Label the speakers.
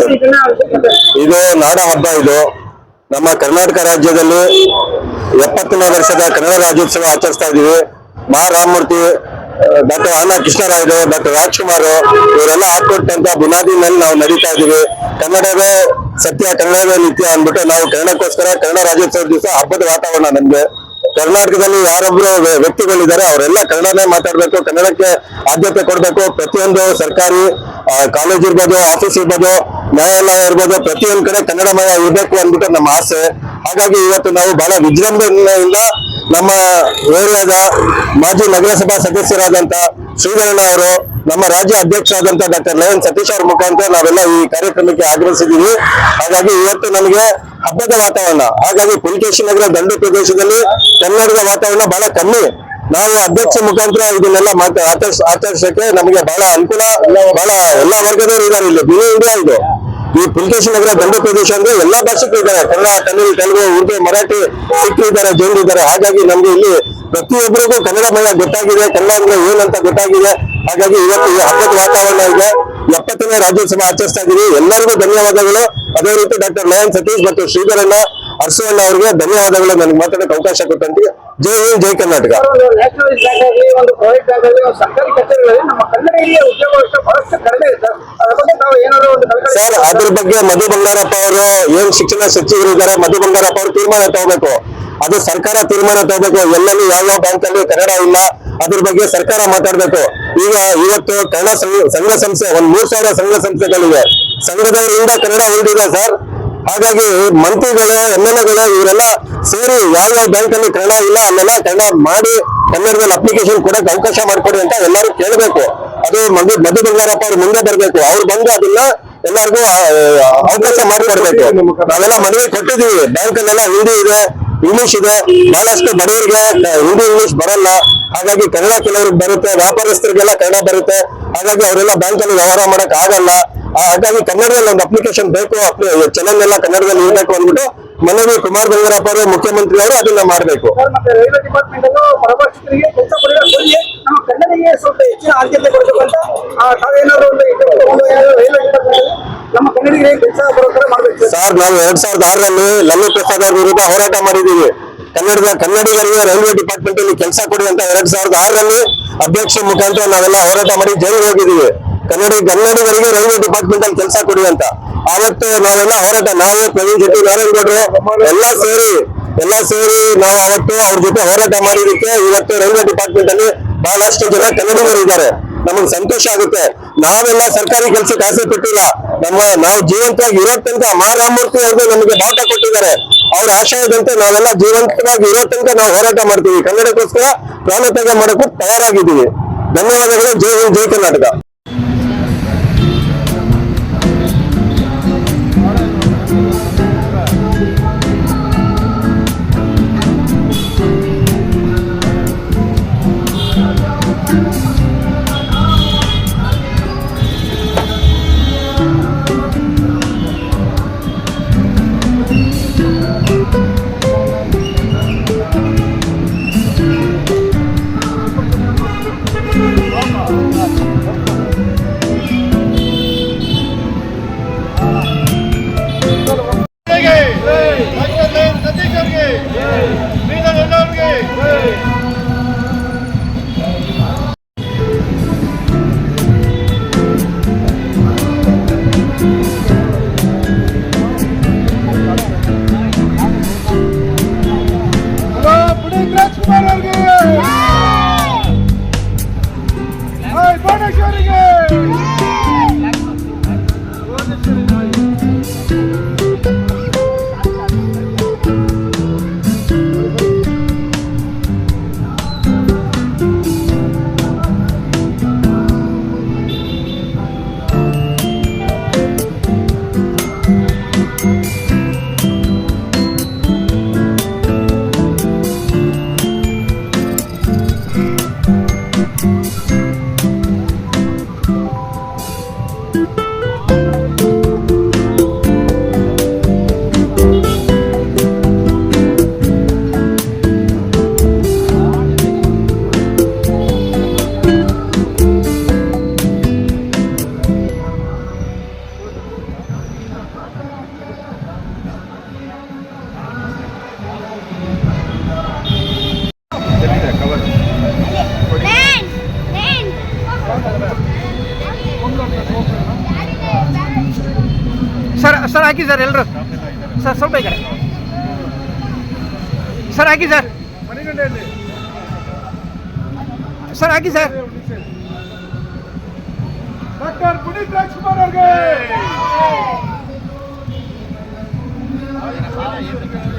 Speaker 1: Sir. ಇದು ನಾಡ ಹಬ್ಬ ಇದು. ನಮ್ಮ ಕರ್ನಾಟಕ ರಾಜ್ಯದಲ್ಲಿ ಎಪ್ಪತ್ತನೇ ವರ್ಷದ ಕನ್ನಡ ರಾಜ್ಯೋತ್ಸವ ಆಚರಿಸ್ತಾ ಇದೀವಿ. ಮಾ ರಾಮಮೂರ್ತಿ ಡಾಕ್ಟರ್ ಆನ ಕೃಷ್ಣರಾಯರು, ಡಾಕ್ಟರ್ ರಾಜ್ಕುಮಾರ್ ಇವರೆಲ್ಲ ಹಾಕೊಟ್ಟಂತ ಬುನಾದಿ ನಾವು ನಡೀತಾ ಇದೀವಿ. ಕನ್ನಡವೇ ಸತ್ಯ ಕನ್ನಡವೇ ನಿತ್ಯ ಅಂದ್ಬಿಟ್ಟು ನಾವು ಕನ್ನಡಕ್ಕೋಸ್ಕರ ಕನ್ನಡ ರಾಜ್ಯೋತ್ಸವ ದಿವಸ ಹಬ್ಬದ ವಾತಾವರಣ ನಮ್ಗೆ. ಕರ್ನಾಟಕದಲ್ಲಿ ಯಾರೊಬ್ರು ವ್ಯ- ವ್ಯಕ್ತಿಗಳಿದ್ದಾರೆ, ಅವರೆಲ್ಲ ಕನ್ನಡನೇ ಮಾತಾಡ್ಬೇಕು, ಕನ್ನಡಕ್ಕೆ ಆದ್ಯತೆ ಕೊಡ್ಬೇಕು. ಪ್ರತಿಯೊಂದು ಸರ್ಕಾರಿ ಕಾಲೇಜ್ ಇರ್ಬೋದು, ಆಫೀಸ್ ಇರ್ಬೋದು, ನ್ಯಾಯಾಲಯ ಇರ್ಬೋದು, ಪ್ರತಿಯೊಂದು ಕಡೆ ಕನ್ನಡಮಯ ಇರ್ಬೇಕು ಅಂದ್ಬಿಟ್ಟು ನಮ್ಮ ಆಸೆ. ಹಾಗಾಗಿ ಇವತ್ತು ನಾವು ಬಹಳ ವಿಜೃಂಭಣೆಯಿಂದ ನಮ್ಮ ಏರಿಯಾದ ಮಾಜಿ ನಗರಸಭಾ ಸದಸ್ಯರಾದಂತ ಶ್ರೀನಾರಾಯಣ ಅವರು, ನಮ್ಮ ರಾಜ್ಯ ಅಧ್ಯಕ್ಷ ಆದಂತ ಡಾಕ್ಟರ್ ಲಯನ್ ಸತೀಶ್ ಅವರ ಮುಖಾಂತರ ನಾವೆಲ್ಲ ಈ ಕಾರ್ಯಕ್ರಮಕ್ಕೆ ಆಗಮಿಸಿದೀವಿ ಹಾಗಾಗಿ ಇವತ್ತು ನಮಗೆ ಹಬ್ಬದ ವಾತಾವರಣ. ಹಾಗಾಗಿ ಪುಲಿಕೇಶಿ ನಗರ ದಂಡ ಪ್ರದೇಶದಲ್ಲಿ ಕನ್ನಡದ ವಾತಾವರಣ ಬಹಳ ಕಮ್ಮಿ. ನಾವು ಅಧ್ಯಕ್ಷ ಮುಖಾಂತರ ಇದನ್ನೆಲ್ಲ ಆಚರಿಸಕ್ಕೆ ನಮಗೆ ಬಹಳ ಅನುಕೂಲ, ಬಹಳ ಎಲ್ಲಾ ವರ್ಗದವರು ಇದ್ದಾರೆ ಇಲ್ಲಿ. ಮಿನಿ ಇಂಡಿಯಾ ಇದು. ಈ ಪುಲಿಕೇಶಿ ನಗರ ದಂಡ ಪ್ರದೇಶ ಅಂದ್ರೆ ಎಲ್ಲಾ ಭಾಷೆಗಳು ಇದ್ದಾರೆ. ಕನ್ನಡ, ತಮಿಳು, ತೆಲುಗು, ಉರ್ದು, ಮರಾಠಿ ಸಿಖ್ ಇದ್ದಾರೆ ಜೈನ್ ಇದ್ದಾರೆ. ಹಾಗಾಗಿ ನಮ್ಗೆ ಇಲ್ಲಿ ಪ್ರತಿಯೊಬ್ಬರಿಗೂ ಕನ್ನಡ ಮಯ ಗೊತ್ತಾಗಿದೆ, ಕನ್ನಡ ಅಂದ್ರೆ ಏನಂತ ಗೊತ್ತಾಗಿದೆ. ಹಾಗಾಗಿ ಇವತ್ತು ಈ ಹಬ್ಬದ ವಾತಾವರಣ ಇದೆ. ಎಪ್ಪತ್ತನೇ ರಾಜ್ಯೋತ್ಸವ ಆಚರಿಸ್ತಾ ಇದ್ದೀವಿ. ಎಲ್ಲರಿಗೂ ಧನ್ಯವಾದಗಳು. ಅದೇ ರೀತಿ ಡಾಕ್ಟರ್ ಲಯನ್ ಸತೀಶ್ ಮತ್ತು ಶ್ರೀಧರಣ್ಣ ಅರಸವಣ್ಣ ಅವರಿಗೆ ಧನ್ಯವಾದಗಳು. ನನಗೆ ಮಾತಾಡಕ್ಕೆ ಅವಕಾಶ ಕೊಟ್ಟಂತೆ. ಜೈ ಹಿಂದ್, ಜೈ ಕರ್ನಾಟಕ.
Speaker 2: ಸರ್, ಅದ್ರ ಬಗ್ಗೆ
Speaker 1: ಮಧು ಬಂಗಾರಪ್ಪ ಅವರು ಏನ್ ಶಿಕ್ಷಣ ಸಚಿವರಿದ್ದಾರೆ ಮಧು ಬಂಗಾರಪ್ಪ ಅವರು ತೀರ್ಮಾನ ತಗೋಬೇಕು. ಅದು ಸರ್ಕಾರ ತೀರ್ಮಾನ ತಗೋಬೇಕು. ಎಲ್ಲೆಲ್ಲಿ ಯಾವ ಯಾವ ಬ್ಯಾಂಕ್ ಅಲ್ಲಿ ಕನ್ನಡ ಇಲ್ಲ ಅದ್ರ ಬಗ್ಗೆ ಸರ್ಕಾರ ಮಾತಾಡ್ಬೇಕು. ಈಗ ಇವತ್ತು ಕನ್ನಡ ಸಂಘ- ಸಂಸ್ಥೆ, ಒಂದ್ ಮೂರ್ ಸಾವಿರ ಸಂಘ ಸಂಸ್ಥೆಗಳಿವೆ. ಸಂಘದವರಿಂದ ಕನ್ನಡ ಉಳಿದಿದೆ ಸರ್. ಹಾಗಾಗಿ ಮಂತ್ರಿಗಳು ಎಂ ಎಲ್ ಎಗಳು ಇವರೆಲ್ಲ ಸೇರಿ ಯಾವ ಯಾವ ಬ್ಯಾಂಕ್ ಅಲ್ಲಿ ಕನ್ನಡ ಇಲ್ಲ ಅಲ್ಲೆಲ್ಲ ಕನ್ನಡ ಮಾಡಿ ಕನ್ನಡದಲ್ಲಿ ಅಪ್ಲಿಕೇಶನ್ ಕೊಡಕ್ಕೆ ಅವಕಾಶ ಮಾಡಿಕೊಡಿ ಅಂತ ಎಲ್ಲರೂ ಕೇಳಬೇಕು. ಅದು ಮಧು ಮಧು ಬಂಗಾರಪ್ಪ ಅವ್ರು ಮುಂದೆ ಬರ್ಬೇಕು. ಅವ್ರು ಬಂದು ಅದನ್ನ ಎಲ್ಲರಿಗೂ ಅವಕಾಶ ಮಾಡಿಕೊಡ್ಬೇಕು ನಾವೆಲ್ಲ ಮನವಿ ಕೊಟ್ಟಿದೀವಿ ಬ್ಯಾಂಕ್ ಅಲ್ಲೆಲ್ಲ ಹಿಂದಿ ಇದೆ. ಇಂಗ್ಲಿಷ್ ಇದೆ, ಬಹಳಷ್ಟು ಬಡವರಿಗೆ ಹಿಂದಿ ಇಂಗ್ಲಿಷ್ ಬರಲ್ಲ. ಹಾಗಾಗಿ ಕನ್ನಡ ಕೆಲವ್ರಿಗೆ ಬರುತ್ತೆ, ವ್ಯಾಪಾರಸ್ಥರಿಗೆಲ್ಲ ಕನ್ನಡ ಬರುತ್ತೆ. ಹಾಗಾಗಿ ಅವರೆಲ್ಲ ಬ್ಯಾಂಕ್ ಅಲ್ಲಿ ವ್ಯವಹಾರ ಮಾಡಕ್ ಆಗಲ್ಲ. ಹಾಗಾಗಿ ಕನ್ನಡದಲ್ಲಿ ಒಂದು ಅಪ್ಲಿಕೇಶನ್ ಬೇಕು ಚಲನ್ ಎಲ್ಲ ಕನ್ನಡದಲ್ಲಿ ಇರಬೇಕು ಅಂದ್ಬಿಟ್ಟು ಮನವಿ ಕುಮಾರ್ ಬಂಗಾರಪ್ಪ ಅವರು, ಮುಖ್ಯಮಂತ್ರಿ ಅವರು ಅದನ್ನ ಮಾಡಬೇಕು.
Speaker 2: ನಮ್ಮ ಕನ್ನಡಿಗರಿಗೆ ಕೆಲಸ ಬರೋ ತರ ಮಾಡ್ಬೇಕು ಸರ್
Speaker 1: ನಾವು ಎರಡ್ ಸಾವಿರದ ಆರರಲ್ಲಿ ಲಲ್ಲು ಪ್ರಸಾದ್ ಅವ್ರ ವಿರುದ್ಧ ಹೋರಾಟ ಮಾಡಿದ್ದೀವಿ. ಕನ್ನಡದ ಕನ್ನಡಿಗರಿಗೆ ರೈಲ್ವೆ ಡಿಪಾರ್ಟ್ಮೆಂಟ್ ಅಲ್ಲಿ ಕೆಲಸ ಕೊಡಿ ಅಂತ ಎರಡ್ ಸಾವಿರದ ಆರರಲ್ಲಿ ಅಧ್ಯಕ್ಷ ಮುಖಾಂತರ ನಾವೆಲ್ಲ ಹೋರಾಟ ಮಾಡಿ ಜೈಲಿಗೆ ಹೋಗಿದ್ದೀವಿ. ಕನ್ನಡ ಕನ್ನಡಿಗರಿಗೆ ರೈಲ್ವೆ ಡಿಪಾರ್ಟ್ಮೆಂಟ್ ಅಲ್ಲಿ ಕೆಲಸ ಕೊಡಿ ಅಂತ. ಆವತ್ತು ನಾವೆಲ್ಲ ಹೋರಾಟ, ನಾವು, ಪ್ರವೀಣ್ ಶೆಟ್ಟಿ ನಾರಾಯಣಗೌಡರು ಎಲ್ಲ ಸೇರಿ ಎಲ್ಲ ಸೇರಿ ನಾವು ಅವತ್ತು ಅವ್ರ ಜೊತೆ ಹೋರಾಟ ಮಾಡಿದಕ್ಕೆ ಇವತ್ತು ರೈಲ್ವೆ ಡಿಪಾರ್ಟ್ಮೆಂಟ್ ಅಲ್ಲಿ ಬಹಳಷ್ಟು ಜನ ಕನ್ನಡಿಗರು ಇದ್ದಾರೆ. ನಮಗೆ ಸಂತೋಷ ಆಗುತ್ತೆ. ನಾವೆಲ್ಲ ಸರ್ಕಾರಿ ಕೆಲಸಕ್ಕೆ ಆಸೆ ಪಟ್ಟಿಲ್ಲ. ನಮ್ಮ, ನಾವು ಜೀವಂತವಾಗಿ ಇರೋ ತನಕ ಮಹಾರಾಮೂರ್ತಿ ಅವರು ನಮಗೆ ಬಾಟ ಕೊಟ್ಟಿದ್ದಾರೆ. ಅವ್ರ ಆಶಯದಂತೆ ನಾವೆಲ್ಲ ಜೀವಂತವಾಗಿ ಇರೋ ತನಕ ನಾವು ಹೋರಾಟ ಮಾಡ್ತೀವಿ. ಕನ್ನಡಕ್ಕೋಸ್ಕರ ಪ್ರಾಣ ತ್ಯಾಗ ಮಾಡಕ್ಕೂ ತಯಾರಾಗಿದ್ದೀವಿ. ಧನ್ಯವಾದಗಳು. ಜೈ ಹಿಂದ್, ಜೈ ಕರ್ನಾಟಕ.
Speaker 3: हाकि सर एल सर स्वल सर हाकि सर सर हाकि सर डॉक्टर
Speaker 4: पुनीत राजकुमार अवरिगे ಬಾಯ್